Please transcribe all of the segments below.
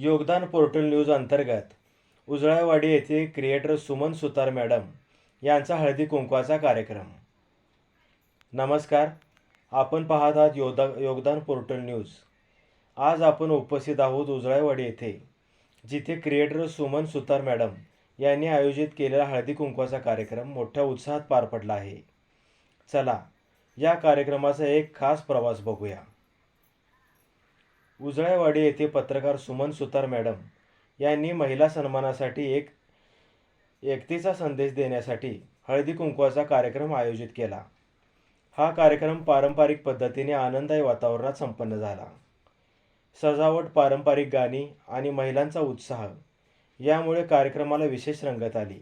योगदान portal news अंतर्गत उजळावाडी येथे क्रिएटर सुमन सुतार मॅडम यांचा हळदी कुंकवाचा कार्यक्रम. नमस्कार आपण पाहत आहात योदा योगदान पोर्टल न्यूज. आज आपण उपस्थित आहोत उजळावाडी येथे जिथे क्रिएटर सुमन सुतार मॅडम यांनी आयोजित केलेला हळदी कुंकवाचा कार्यक्रम मोठ्या उत्साहात पार पडला आहे. चला या कार्यक्रमाचा एक खास प्रवास बघूया. उजळेवाडी येथे पत्रकार सुमन सुतार मॅडम यांनी महिला सन्मानासाठी एक एकतेचा संदेश देण्यासाठी हळदी कुंकवाचा कार्यक्रम आयोजित केला. हा कार्यक्रम पारंपरिक पद्धतीने आनंददायी वातावरणात संपन्न झाला. सजावट पारंपरिक गाणी आणि महिलांचा उत्साह यामुळे कार्यक्रमाला विशेष रंगत आली.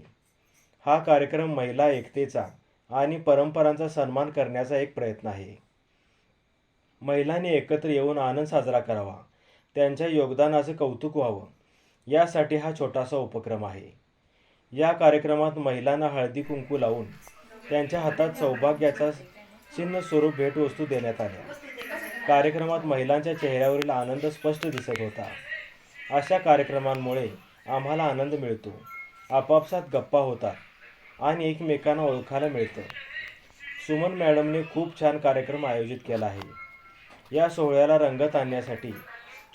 हा कार्यक्रम महिला एकतेचा आणि परंपरांचा सन्मान करण्याचा एक प्रयत्न आहे. महिलांनी एकत्र येऊन आनंद साजरा करावा. त्यांच्या योगदानाचे कौतुक व्हावं. यासाठी हा छोटासा उपक्रम आहे. या कार्यक्रमात महिलांना हळदी कुंकू लावून त्यांच्या हातात सौभाग्याचा चिन्ह स्वरूप भेटवस्तू देण्यात आल्या. कार्यक्रमात महिलांच्या चेहऱ्यावरील आनंद स्पष्ट दिसत होता. अशा कार्यक्रमांमुळे आम्हाला आनंद मिळतो. आपापसात गप्पा होतात आणि एकमेकांना ओळखायला मिळतं. सुमन मॅडमने खूप छान कार्यक्रम आयोजित केला आहे. या सोहळ्याला रंगत आणण्यासाठी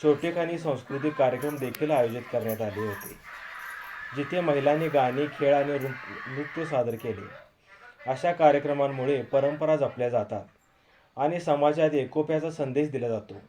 छोटेखानी सांस्कृतिक कार्यक्रम देखील आयोजित करण्यात आले होते. जिथे महिलांनी गाणी खेळ आणि नृत्य सादर केले. अशा कार्यक्रमांमुळे परंपरा जपल्या जातात आणि समाजात एकोप्याचा संदेश दिला जातो.